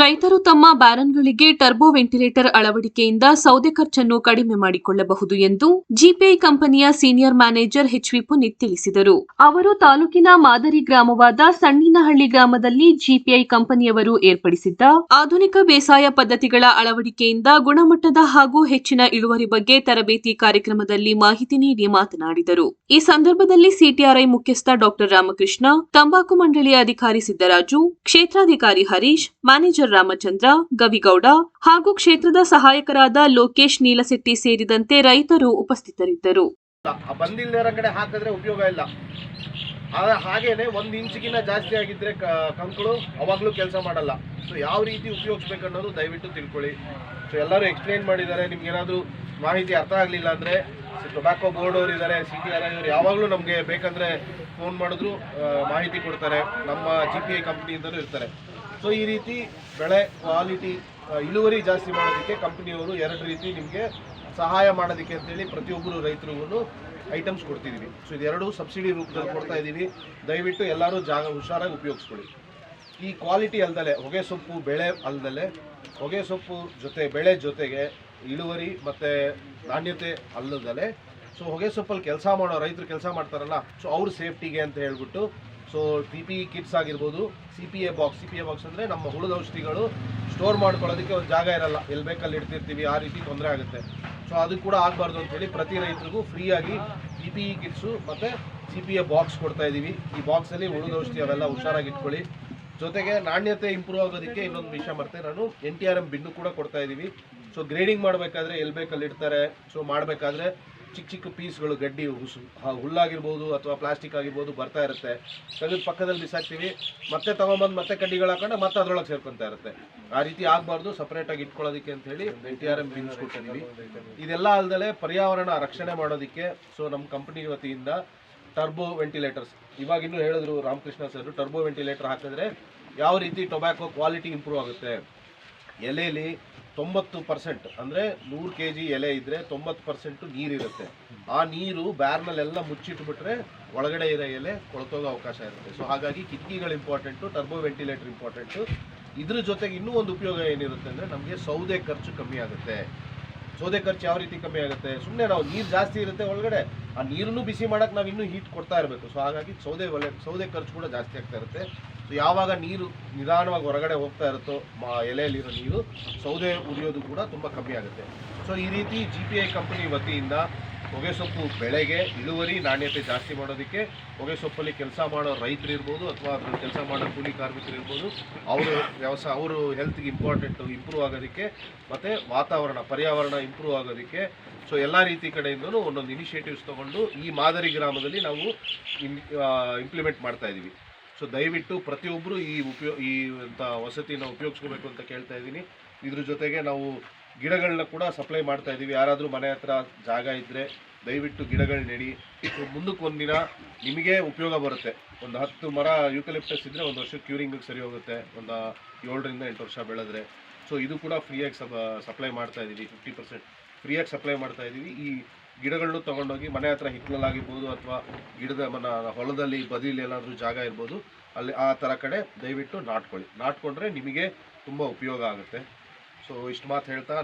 ರೈತರು ತಮ್ಮ ಬ್ಯಾರನ್ಗಳಿಗೆ turbo ventilator ಅಳವಡಿಕೆಯಿಂದ ಸೌದೆ ಖರ್ಚನ್ನು ಕಡಿಮೆ ಮಾಡಿಕೊಳ್ಳಬಹುದು ಎಂದು ಜಿಪಿಐ ಕಂಪನಿಯ ಸೀನಿಯರ್ ಮ್ಯಾನೇಜರ್ ಎಚ್ವಿ ಪುನೀತ್ ತಿಳಿಸಿದರು. ಅವರು ತಾಲೂಕಿನ ಮಾದರಿ ಗ್ರಾಮವಾದ ಸಣ್ಣಿನಹಳ್ಳಿ ಗ್ರಾಮದಲ್ಲಿ ಜಿಪಿಐ ಕಂಪನಿಯವರು ಏರ್ಪಡಿಸಿದ್ದ ಆಧುನಿಕ ಬೇಸಾಯ ಪದ್ಧತಿಗಳ ಅಳವಡಿಕೆಯಿಂದ ಗುಣಮಟ್ಟದ ಹಾಗೂ ಹೆಚ್ಚಿನ ಇಳುವರಿ ಬಗ್ಗೆ ತರಬೇತಿ ಕಾರ್ಯಕ್ರಮದಲ್ಲಿ ಮಾಹಿತಿ ನೀಡಿ ಮಾತನಾಡಿದರು. ಈ ಸಂದರ್ಭದಲ್ಲಿ ಸಿಟಿಆರ್ಐ ಮುಖ್ಯಸ್ಥ ಡಾಕ್ಟರ್ ರಾಮಕೃಷ್ಣ, ತಂಬಾಕು ಮಂಡಳಿಯ ಅಧಿಕಾರಿ ಸಿದ್ದರಾಜು, ಕ್ಷೇತ್ರಾಧಿಕಾರಿ ಹರೀಶ್, ಮ್ಯಾನೇಜರ್ ರಾಮಚಂದ್ರ, ಗವಿಗೌಡ ಹಾಗೂ ಕ್ಷೇತ್ರದ ಸಹಾಯಕರಾದ ಲೋಕೇಶ್ ನೀಲಶೆಟ್ಟಿ ಸೇರಿದಂತೆ ರೈತರು ಉಪಸ್ಥಿತರಿದ್ದರು. ಕಡೆ ಹಾಕಿದ್ರೆ ಉಪಯೋಗ ಇಲ್ಲ. ಹಾಗೇನೆ ಒಂದು ಇಂಚಿಗಿನ್ನ ಜಾಸ್ತಿ ಆಗಿದ್ರೆ ಕಂಕಳು ಅವಾಗಲೂ ಕೆಲಸ ಮಾಡಲ್ಲ. ಸೊ ಯಾವ ರೀತಿ ಉಪಯೋಗಿಸ್ಬೇಕು ಅನ್ನೋದು ದಯವಿಟ್ಟು ತಿಳ್ಕೊಳ್ಳಿ. ಸೊ ಎಲ್ಲರೂ ಎಕ್ಸ್ಪ್ಲೈನ್ ಮಾಡಿದ್ದಾರೆ. ನಿಮ್ಗೆ ಏನಾದರೂ ಮಾಹಿತಿ ಅರ್ಥ ಆಗಲಿಲ್ಲ ಅಂದರೆ ಟೊಬ್ಯಾಕೋ ಬೋರ್ಡ್ ಅವರು ಇದ್ದಾರೆ ಸಿ ಟಿ ಆರ್ ಐ ಅವರು ಯಾವಾಗಲೂ ನಮಗೆ ಬೇಕಂದ್ರೆ ಫೋನ್ ಮಾಡಿದ್ರು ಮಾಹಿತಿ ಕೊಡ್ತಾರೆ. ನಮ್ಮ ಜಿ ಪಿ ಐ ಕಂಪ್ನಿಯಿಂದಲೂ ಇರ್ತಾರೆ. ಸೊ ಈ ರೀತಿ ಬೆಳೆ ಕ್ವಾಲಿಟಿ ಇಳುವರಿ ಜಾಸ್ತಿ ಮಾಡೋದಕ್ಕೆ ಕಂಪ್ನಿಯವರು ಎರಡು ರೀತಿ ನಿಮಗೆ ಸಹಾಯ ಮಾಡೋದಕ್ಕೆ ಅಂತೇಳಿ ಪ್ರತಿಯೊಬ್ಬರು ರೈತರಿಗೂ ಐಟಮ್ಸ್ ಕೊಡ್ತಿದ್ದೀವಿ ಸೊ ಇದೆರಡು ಸಬ್ಸಿಡಿ ರೂಪದಲ್ಲಿ ಕೊಡ್ತಾ ಇದ್ದೀವಿ. ದಯವಿಟ್ಟು ಎಲ್ಲರೂ ಜಾಗ ಹುಷಾರಾಗಿ ಉಪಯೋಗಿಸ್ಕೊಳ್ಳಿ. ಈ ಕ್ವಾಲಿಟಿ ಅಲ್ದಲೆ, ಹೊಗೆ ಸೊಪ್ಪು ಬೆಳೆ ಅಲ್ದಲೆ, ಹೊಗೆ ಸೊಪ್ಪು ಜೊತೆ, ಬೆಳೆ ಜೊತೆಗೆ ಇಳುವರಿ ಮತ್ತು ನಾಣ್ಯತೆ ಅಲ್ಲದಲೆ ಸೊ ಹೊಗೆ ಸೊಪ್ಪಲ್ಲಿ ಕೆಲಸ ಮಾಡೋ ರೈತರು ಕೆಲಸ ಮಾಡ್ತಾರಲ್ಲ ಸೊ ಅವ್ರ ಸೇಫ್ಟಿಗೆ ಅಂತ ಹೇಳ್ಬಿಟ್ಟು ಸೊ ಪಿ ಪಿ ಕಿಟ್ಸ್ ಆಗಿರ್ಬೋದು C P A box C P A box ಅಂದರೆ ನಮ್ಮ ಹುಳದ ಔಷಧಿಗಳು ಸ್ಟೋರ್ ಮಾಡ್ಕೊಳ್ಳೋದಕ್ಕೆ ಒಂದು ಜಾಗ ಇರಲ್ಲ. ಎಲ್ಲಿ ಬೇಕಲ್ಲಿ ಇಡ್ತಿರ್ತೀವಿ, ಆ ರೀತಿ ತೊಂದರೆ ಆಗುತ್ತೆ. ಸೊ ಅದು ಕೂಡ ಆಗಬಾರ್ದು ಅಂತೇಳಿ ಪ್ರತಿ ರೈತರಿಗೂ ಫ್ರೀಯಾಗಿ ಪಿ ಪಿ ಇ ಕಿಟ್ಸು ಮತ್ತು ಸಿ ಪಿ ಎ ಬಾಕ್ಸ್ ಕೊಡ್ತಾ ಇದ್ದೀವಿ ಈ ಬಾಕ್ಸಲ್ಲಿ ಉಳಿದ ಔಷಧಿ ಅವೆಲ್ಲ ಹುಷಾರಾಗಿ ಇಟ್ಕೊಳ್ಳಿ. ಜೊತೆಗೆ ನಾಣ್ಯತೆ ಇಂಪ್ರೂವ್ ಆಗೋದಕ್ಕೆ ಇನ್ನೊಂದು ವಿಷಯ ಮಾಡ್ತೇನೆ ನಾನು N T R M bin ಕೂಡ ಕೊಡ್ತಾ ಇದ್ದೀವಿ ಸೊ ಗ್ರೇಡಿಂಗ್ ಮಾಡಬೇಕಾದ್ರೆ ಎಲ್ಲಿ ಬೇಕಲ್ಲಿ ಇಡ್ತಾರೆ ಸೊ ಮಾಡಬೇಕಾದ್ರೆ ಚಿಕ್ಕ ಚಿಕ್ಕ ಪೀಸ್ಗಳು, ಗಡ್ಡಿ ಹುಸು ಹುಲ್ಲಾಗಿರ್ಬೋದು ಅಥವಾ ಪ್ಲಾಸ್ಟಿಕ್ ಆಗಿರ್ಬೋದು ಬರ್ತಾ ಇರುತ್ತೆ. ತೆಗೆದು ಪಕ್ಕದಲ್ಲಿ ಬಿಸಾಕ್ತೀವಿ. ಮತ್ತೆ ತಗೊಂಬಂದು ಮತ್ತೆ ಕಡ್ಡಿಗಳು ಹಾಕೊಂಡು ಮತ್ತೆ ಅದರೊಳಗೆ ಸೇರ್ಕೊತಾ ಇರುತ್ತೆ. ಆ ರೀತಿ ಆಗಬಾರ್ದು ಸಪ್ರೇಟಾಗಿ ಇಟ್ಕೊಳ್ಳೋದಕ್ಕೆ ಅಂತ ಹೇಳಿ N T R M bins ಕೊಟ್ಟಿದ್ದೀವಿ. ಇದೆಲ್ಲ ಅಲ್ಲದೆ ಪರ್ಯಾವರಣ ರಕ್ಷಣೆ ಮಾಡೋದಕ್ಕೆ ಸೊ ನಮ್ಮ ಕಂಪ್ನಿ ವತಿಯಿಂದ ಟರ್ಬೋ ವೆಂಟಿಲೇಟರ್ಸ್ ಇವಾಗಿನ್ನೂ ಹೇಳಿದ್ರು ರಾಮಕೃಷ್ಣ ಸರ್ ಟರ್ಬೋ ವೆಂಟಿಲೇಟರ್ ಹಾಕಿದ್ರೆ ಯಾವ ರೀತಿ ಟೊಬ್ಯಾಕೋ ಕ್ವಾಲಿಟಿ ಇಂಪ್ರೂವ್ ಆಗುತ್ತೆ? ಎಲೆಯಲ್ಲಿ ತೊಂಬತ್ತು ಪರ್ಸೆಂಟ್, ಅಂದರೆ ನೂರು ಕೆ ಜಿ ಎಲೆ ಇದ್ದರೆ ತೊಂಬತ್ತು ಪರ್ಸೆಂಟು ನೀರಿರುತ್ತೆ. ಆ ನೀರು ಬ್ಯಾರ್ನಲ್ಲೆಲ್ಲ ಮುಚ್ಚಿಟ್ಬಿಟ್ರೆ ಒಳಗಡೆ ಇರೋ ಎಲೆ ಕೊಳ್ತೋಗೋ ಅವಕಾಶ ಇರುತ್ತೆ. ಸೊ ಹಾಗಾಗಿ ಕಿಟಕಿಗಳು ಇಂಪಾರ್ಟೆಂಟು ಟರ್ಬೋ ವೆಂಟಿಲೇಟರ್ ಇಂಪಾರ್ಟೆಂಟು ಇದ್ರ ಜೊತೆಗೆ ಇನ್ನೂ ಒಂದು ಉಪಯೋಗ ಏನಿರುತ್ತೆ ಅಂದರೆ ನಮಗೆ ಸೌದೆ ಖರ್ಚು ಕಮ್ಮಿ ಆಗುತ್ತೆ. ಸೌದೆ ಖರ್ಚು ಯಾವ ರೀತಿ ಕಮ್ಮಿ ಆಗುತ್ತೆ? ಸುಮ್ಮನೆ ನಾವು ನೀರು ಜಾಸ್ತಿ ಇರುತ್ತೆ ಒಳಗಡೆ. ಆ ನೀರನ್ನು ಬಿಸಿ ಮಾಡೋಕ್ಕೆ ನಾವು ಇನ್ನೂ ಹೀಟ್ ಕೊಡ್ತಾ ಇರಬೇಕು. ಸೊ ಹಾಗಾಗಿ ಸೌದೆ ಒಲೆ, ಸೌದೆ ಖರ್ಚು ಕೂಡ ಜಾಸ್ತಿ ಆಗ್ತಾ ಇರುತ್ತೆ. ಯಾವಾಗ ನೀರು ನಿಧಾನವಾಗಿ ಹೊರಗಡೆ ಹೋಗ್ತಾ ಇರುತ್ತೋ, ಮಾ, ಎಲೆಯಲ್ಲಿರೋ ನೀರು ಸೌದೆ ಉರಿಯೋದು ಕೂಡ ತುಂಬ ಕಮ್ಮಿ ಆಗುತ್ತೆ. ಸೊ ಈ ರೀತಿ ಜಿ ಪಿ ಐ ಕಂಪನಿ ವತಿಯಿಂದ ಹೊಗೆಸೊಪ್ಪು ಬೆಳೆಗೆ ಇಳುವರಿ ನಾಣ್ಯತೆ ಜಾಸ್ತಿ ಮಾಡೋದಕ್ಕೆ ಹೊಗೆಸೊಪ್ಪಲ್ಲಿ ಕೆಲಸ ಮಾಡೋ ರೈತರು ಇರ್ಬೋದು ಅಥವಾ ಅದ್ರ ಕೆಲಸ ಮಾಡೋ ಕೂಲಿ ಕಾರ್ಮಿಕರು ಇರ್ಬೋದು, ಅವರು ವ್ಯವಸಾಯ ಅವರು ಹೆಲ್ತ್ಗೆ ಇಂಪಾರ್ಟೆಂಟು ಇಂಪ್ರೂವ್ ಆಗೋದಕ್ಕೆ ಮತ್ತು ವಾತಾವರಣ, ಪರ್ಯಾವರಣ ಇಂಪ್ರೂವ್ ಆಗೋದಕ್ಕೆ. ಸೊ ಎಲ್ಲ ರೀತಿ ಕಡೆಯಿಂದಲೂ ಒಂದೊಂದು ಇನಿಷಿಯೇಟಿವ್ಸ್ ತೊಗೊಂಡು ಈ ಮಾದರಿ ಗ್ರಾಮದಲ್ಲಿ ನಾವು ಇಂಪ್ಲಿಮೆಂಟ್ ಮಾಡ್ತಾ ಇದ್ದೀವಿ ಸೊ ದಯವಿಟ್ಟು ಪ್ರತಿಯೊಬ್ಬರು ಈ ಉಪಯೋ, ಈ ಅಂತ ವಸತಿನ ಉಪಯೋಗಿಸ್ಕೋಬೇಕು ಅಂತ ಕೇಳ್ತಾ ಇದ್ದೀನಿ. ಇದ್ರ ಜೊತೆಗೆ ನಾವು ಗಿಡಗಳನ್ನ ಕೂಡ ಸಪ್ಲೈ ಮಾಡ್ತಾ ಇದ್ದೀವಿ. ಯಾರಾದರೂ ಮನೆ ಹತ್ರ ಜಾಗ ಇದ್ದರೆ ದಯವಿಟ್ಟು ಗಿಡಗಳು ನೆಡಿ. ಮುಂದಕ್ಕೆ ಒಂದಿನ ನಿಮಗೆ ಉಪಯೋಗ ಬರುತ್ತೆ. ಒಂದು ಹತ್ತು ಮರ ಯೂಕಲಿಪ್ಟಸ್ ಇದ್ದರೆ ಒಂದು ವರ್ಷ ಕ್ಯೂರಿಂಗಿಗೆ ಸರಿ ಹೋಗುತ್ತೆ. ಒಂದು ಏಳರಿಂದ ಎಂಟು ವರ್ಷ ಬೆಳೆದ್ರೆ. ಸೊ ಇದು ಕೂಡ ಫ್ರೀಯಾಗಿ ಸಪ್ಲೈ ಮಾಡ್ತಾ ಇದ್ದೀವಿ. ಫಿಫ್ಟಿ ಪರ್ಸೆಂಟ್ ಫ್ರೀಯಾಗಿ ಸಪ್ಲೈ ಮಾಡ್ತಾ ಇದ್ದೀವಿ. ಈ ಗಿಡಗಳನ್ನು ತೊಗೊಂಡೋಗಿ ಮನೆ ಹತ್ರ ಹಿತ್ತಲಲ್ಲಾಗಿರ್ಬೋದು ಅಥವಾ ಗಿಡದ ಮನ, ಹೊಲದಲ್ಲಿ ಬದಿಲಿ ಏನಾದರೂ ಜಾಗ ಇರ್ಬೋದು, ಅಲ್ಲಿ ಆ ಥರ ಕಡೆ ದಯವಿಟ್ಟು ನಾಟ್ಕೊಳ್ಳಿ. ನಾಟ್ಕೊಂಡ್ರೆ ನಿಮಗೆ ತುಂಬ ಉಪಯೋಗ ಆಗುತ್ತೆ. ಸೊ ಇಷ್ಟು ಮಾತು ಹೇಳ್ತಾ